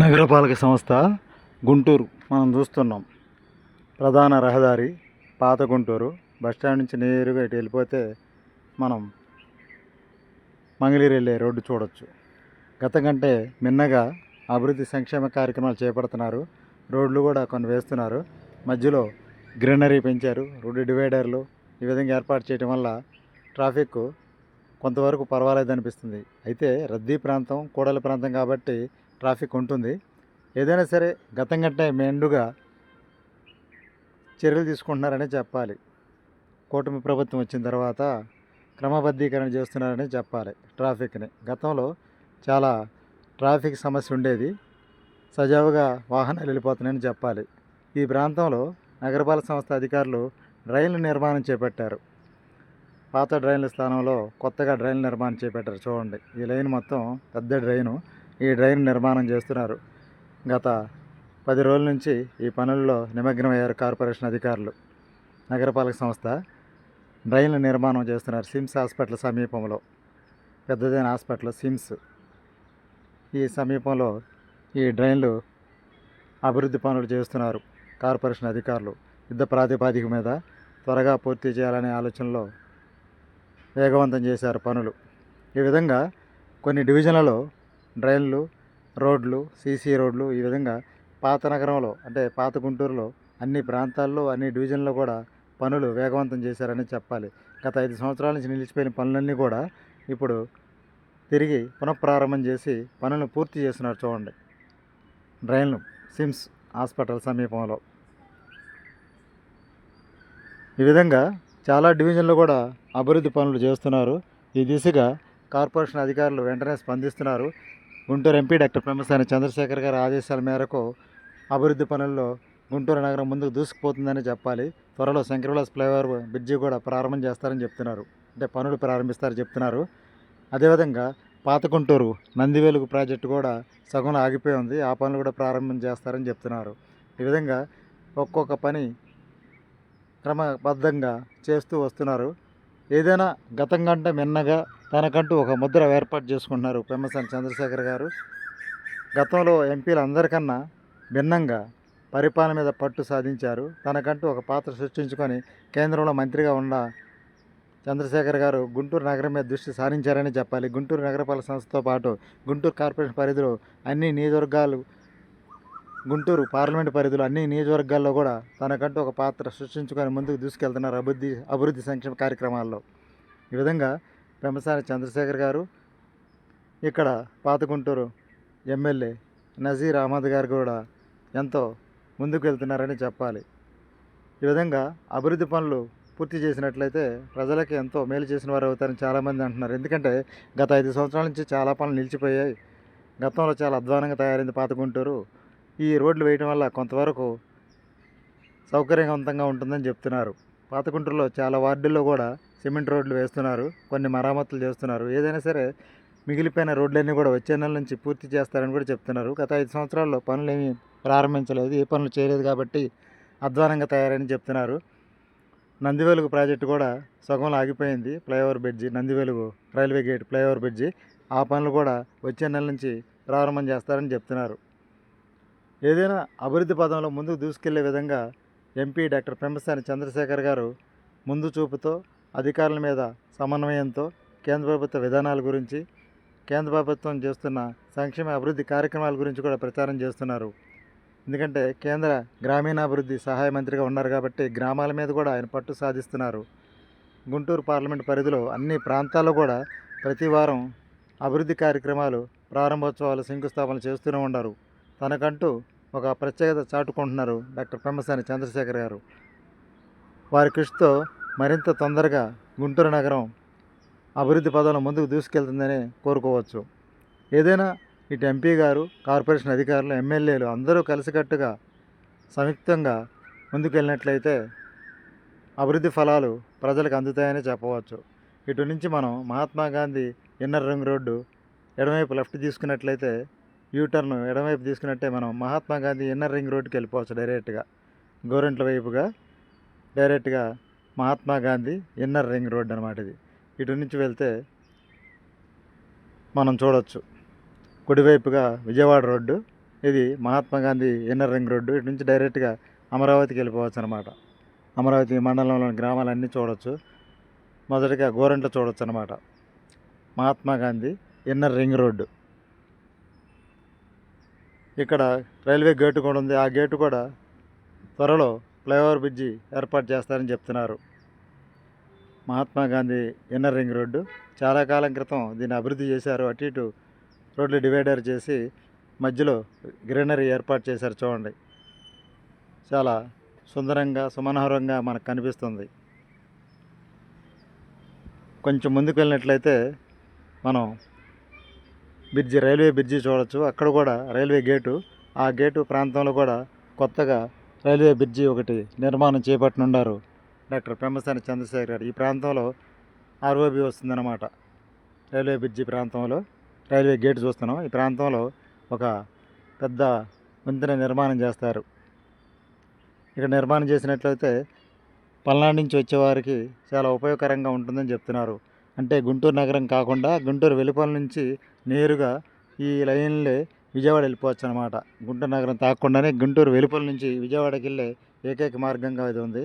నగరపాలక సంస్థ గుంటూరు. మనం చూస్తున్నాం. ప్రధాన రహదారి పాత గుంటూరు. బస్టాండ్ నుంచి నేరుగా ఇటు వెళ్ళిపోతే మనం మంగళగిరి వెళ్ళే రోడ్డు చూడొచ్చు. గత కంటే మిన్నగా అభివృద్ధి సంక్షేమ కార్యక్రమాలు చేపడుతున్నారు. రోడ్లు కూడా కొన్ని వేస్తున్నారు. మధ్యలో గ్రీనరీ పెంచారు. రోడ్డు డివైడర్లు ఈ విధంగా ఏర్పాటు చేయడం వల్ల ట్రాఫిక్ కొంతవరకు పర్వాలేదు అనిపిస్తుంది అయితే రద్దీ ప్రాంతం కూడలి ప్రాంతం కాబట్టి ట్రాఫిక్ ఉంటుంది. ఏదైనా సరే గతం కంటే మెండుగా చర్యలు తీసుకుంటున్నారనే చెప్పాలి. కూటమి ప్రభుత్వం వచ్చిన తర్వాత క్రమబద్ధీకరణ చేస్తున్నారని చెప్పాలి ట్రాఫిక్ని. గతంలో చాలా ట్రాఫిక్ సమస్య ఉండేది. సజావుగా వాహనాలు వెళ్ళిపోతున్నాయని చెప్పాలి. ఈ ప్రాంతంలో నగరపాలక సంస్థ అధికారులు డ్రైన్లు నిర్మాణం చేపట్టారు. పాత డ్రైన్ల స్థానంలో కొత్తగా డ్రైన్లు నిర్మాణం చేపట్టారు. చూడండి ఈ లైన్ మొత్తం పెద్ద డ్రైను. ఈ డ్రైన్ నిర్మాణం చేస్తున్నారు. గత పది రోజుల నుంచి ఈ పనుల్లో నిమగ్నమయ్యారు కార్పొరేషన్ అధికారులు. నగరపాలక సంస్థ డ్రైన్ల నిర్మాణం చేస్తున్నారు సిమ్స్ హాస్పిటల్ సమీపంలో. పెద్దదైన హాస్పిటల్ సిమ్స్. ఈ సమీపంలో ఈ డ్రైన్లు అభివృద్ధి పనులు చేస్తున్నారు కార్పొరేషన్ అధికారులు. యుద్ధ ప్రాతిపాదిక మీద త్వరగా పూర్తి చేయాలనే ఆలోచనలో వేగవంతం చేశారు పనులు. ఈ విధంగా కొన్ని డివిజన్లలో డ్రైన్లు రోడ్లు సీసీ రోడ్లు ఈ విధంగా పాత నగరంలో అంటే పాత గుంటూరులో అన్ని ప్రాంతాల్లో అన్ని డివిజన్లో కూడా పనులు వేగవంతం చేశారని చెప్పాలి. గత ఐదు సంవత్సరాల నుంచి నిలిచిపోయిన పనులన్నీ కూడా ఇప్పుడు తిరిగి పునఃప్రారంభం చేసి పనులను పూర్తి చేస్తున్నారు చూడండి. డ్రైన్లు సిమ్స్ హాస్పిటల్ సమీపంలో. ఈ విధంగా చాలా డివిజన్లు కూడా అభివృద్ధి పనులు చేస్తున్నారు. ఈ దిశగా కార్పొరేషన్ అధికారులు వెంటనే స్పందిస్తున్నారు. గుంటూరు ఎంపీ డాక్టర్ పెమ్మసాని చంద్రశేఖర్ గారి ఆదేశాల మేరకు అభివృద్ధి పనుల్లో గుంటూరు నగరం ముందుకు దూసుకుపోతుందని చెప్పాలి. త్వరలో శంకరవిలాస్ ఫ్లైఓవర్ బ్రిడ్జి కూడా ప్రారంభం చేస్తారని చెప్తున్నారు. అంటే పనులు ప్రారంభిస్తారని చెప్తున్నారు. అదేవిధంగా పాత గుంటూరు నందివేలుగు ప్రాజెక్టు కూడా సగంలో ఆగిపోయి ఉంది. ఆ పనులు కూడా ప్రారంభం చేస్తారని చెప్తున్నారు. ఈ విధంగా ఒక్కొక్క పని క్రమబద్ధంగా చేస్తూ వస్తున్నారు. ఏదైనా గతం కంటే మిన్నగా తనకంటూ ఒక ముద్ర ఏర్పాటు చేసుకున్నారు పెమ్మసాని చంద్రశేఖర్ గారు. గతంలో ఎంపీలు అందరికన్నా భిన్నంగా పరిపాలన మీద పట్టు సాధించారు. తనకంటూ ఒక పాత్ర సృష్టించుకొని కేంద్రంలో మంత్రిగా ఉన్న చంద్రశేఖర్ గారు గుంటూరు నగరం మీద దృష్టి సారించారని చెప్పాలి. గుంటూరు నగరపాలక సంస్థతో పాటు గుంటూరు కార్పొరేషన్ పరిధిలో అన్ని నియోజకవర్గాలు గుంటూరు పార్లమెంట్ పరిధిలో అన్ని నియోజకవర్గాల్లో కూడా తనకంటూ ఒక పాత్ర సృష్టించుకొని ముందుకు దూసుకెళ్తున్నారు అభివృద్ధి అభివృద్ధి సంక్షేమ కార్యక్రమాల్లో. ఈ విధంగా పెంపసాని చంద్రశేఖర్ గారు ఇక్కడ పాత గుంటూరు ఎమ్మెల్యే నజీర్ అహ్మద్ గారు కూడా ఎంతో ముందుకు వెళ్తున్నారని చెప్పాలి. ఈ విధంగా అభివృద్ధి పనులు పూర్తి చేసినట్లయితే ప్రజలకి ఎంతో మేలు చేసిన వారు అవుతారని చాలామంది అంటున్నారు. ఎందుకంటే గత ఐదు సంవత్సరాల నుంచి చాలా పనులు నిలిచిపోయాయి. గతంలో చాలా అధ్వానంగా తయారైంది పాత గుంటూరు ఈ రోడ్లు వేయడం వల్ల కొంతవరకు సౌకర్యవంతంగా ఉంటుందని చెప్తున్నారు. పాతకుంటూరులో చాలా వార్డుల్లో కూడా సిమెంట్ రోడ్లు వేస్తున్నారు. కొన్ని మరామతులు చేస్తున్నారు. ఏదైనా సరే మిగిలిపోయిన రోడ్లన్నీ కూడా వచ్చే నెల నుంచి పూర్తి చేస్తారని కూడా చెప్తున్నారు. గత ఐదు సంవత్సరాల్లో పనులు ఏమీ ప్రారంభించలేదు. ఏ పనులు చేయలేదు కాబట్టి అధ్వానంగా తయారని చెప్తున్నారు. నందివెలుగు ప్రాజెక్టు కూడా సగంలో ఆగిపోయింది. Flyover bridge Nandivelugu railway gate flyover bridge ఆ పనులు కూడా వచ్చే నెల నుంచి ప్రారంభం చేస్తారని చెప్తున్నారు. ఏదైనా అభివృద్ధి పదంలో ముందుకు దూసుకెళ్ళే విధంగా ఎంపీ డాక్టర్ పెంపసాని చంద్రశేఖర్ గారు ముందు చూపుతో అధికారుల మీద సమన్వయంతో కేంద్ర ప్రభుత్వ విధానాల గురించి కేంద్ర ప్రభుత్వం చేస్తున్న సంక్షేమ అభివృద్ధి కార్యక్రమాల గురించి కూడా ప్రచారం చేస్తున్నారు. ఎందుకంటే కేంద్ర గ్రామీణాభివృద్ధి సహాయ మంత్రిగా ఉన్నారు కాబట్టి గ్రామాల మీద కూడా ఆయన పట్టు సాధిస్తున్నారు. గుంటూరు పార్లమెంట్ పరిధిలో అన్ని ప్రాంతాల్లో కూడా ప్రతి వారం అభివృద్ధి కార్యక్రమాలు ప్రారంభోత్సవాలు శంకుస్థాపన చేస్తూనే ఉన్నారు. తనకంటూ ఒక ప్రత్యేకత చాటుకుంటున్నారు డాక్టర్ పెమ్మసాని చంద్రశేఖర్ గారు. వారి కృషితో మరింత తొందరగా గుంటూరు నగరం అభివృద్ధి పదంలో ముందుకు దూసుకెళ్తుందని కోరుకోవచ్చు. ఏదైనా ఇటు ఎంపీ గారు కార్పొరేషన్ అధికారులు ఎమ్మెల్యేలు అందరూ కలిసికట్టుగా సంయుక్తంగా ముందుకెళ్ళినట్లయితే అభివృద్ధి ఫలాలు ప్రజలకు అందుతాయని చెప్పవచ్చు. ఇటు నుంచి మనం Mahatma Gandhi inner ring road ఎడమవైపు లెఫ్ట్ తీసుకున్నట్లయితే యూటర్న్ ఎడమవైపు తీసుకున్నట్టే మనం మహాత్మా గాంధీ ఇన్నర్ రింగ్ రోడ్కి వెళ్ళిపోవచ్చు డైరెక్ట్గా. గోరెంట్ల వైపుగా డైరెక్ట్గా Mahatma Gandhi inner ring road అనమాట ఇది. ఇటు నుంచి వెళ్తే మనం చూడొచ్చు. కుడివైపుగా విజయవాడ రోడ్డు ఇది Mahatma Gandhi inner ring road ఇటు నుంచి డైరెక్ట్గా అమరావతికి వెళ్ళిపోవచ్చు అనమాట అమరావతి మండలంలోని గ్రామాలన్నీ చూడొచ్చు. మొదటిగా గోరెంట్ల చూడొచ్చు అనమాట Mahatma Gandhi inner ring road. ఇక్కడ రైల్వే గేటు కూడా ఉంది. ఆ గేటు కూడా త్వరలో ఫ్లైఓవర్ బ్రిడ్జి ఏర్పాటు చేస్తారని చెప్తున్నారు. Mahatma Gandhi inner ring road చాలా కాలం క్రితం దీన్ని అభివృద్ధి చేశారు. అటు ఇటు రోడ్లు డివైడర్ చేసి మధ్యలో గ్రీనరీ ఏర్పాటు చేశారు చూడండి. చాలా సుందరంగా సుమనోహరంగా మనకు కనిపిస్తుంది. కొంచెం ముందుకు వెళ్ళినట్లయితే మనం బ్రిడ్జి రైల్వే బ్రిడ్జి చూడొచ్చు. అక్కడ కూడా రైల్వే గేటు. ఆ గేటు ప్రాంతంలో కూడా కొత్తగా రైల్వే బ్రిడ్జి ఒకటి నిర్మాణం చేపట్టనున్నారు. డాక్టర్ పెమ్మసాని చంద్రశేఖర్ గారు. ఈ ప్రాంతంలో ఆర్ఓబి వస్తుందన్నమాట. రైల్వే బ్రిడ్జి ప్రాంతంలో రైల్వే గేట్ చూస్తున్నాం. ఈ ప్రాంతంలో ఒక పెద్ద వంతెన నిర్మాణం చేస్తారు. ఇక్కడ నిర్మాణం చేసినట్లయితే పల్నాడు నుంచి వచ్చేవారికి చాలా ఉపయోగకరంగా ఉంటుందని చెప్తున్నారు. అంటే గుంటూరు నగరం కాకుండా గుంటూరు వెలుపల నుంచి నేరుగా ఈ లైన్లే విజయవాడ వెళ్ళిపోవచ్చు అనమాట గుంటూరు నగరం తాకుండానే గుంటూరు వెలుపల నుంచి విజయవాడకి వెళ్ళే ఏకైక మార్గంగా ఇది ఉంది.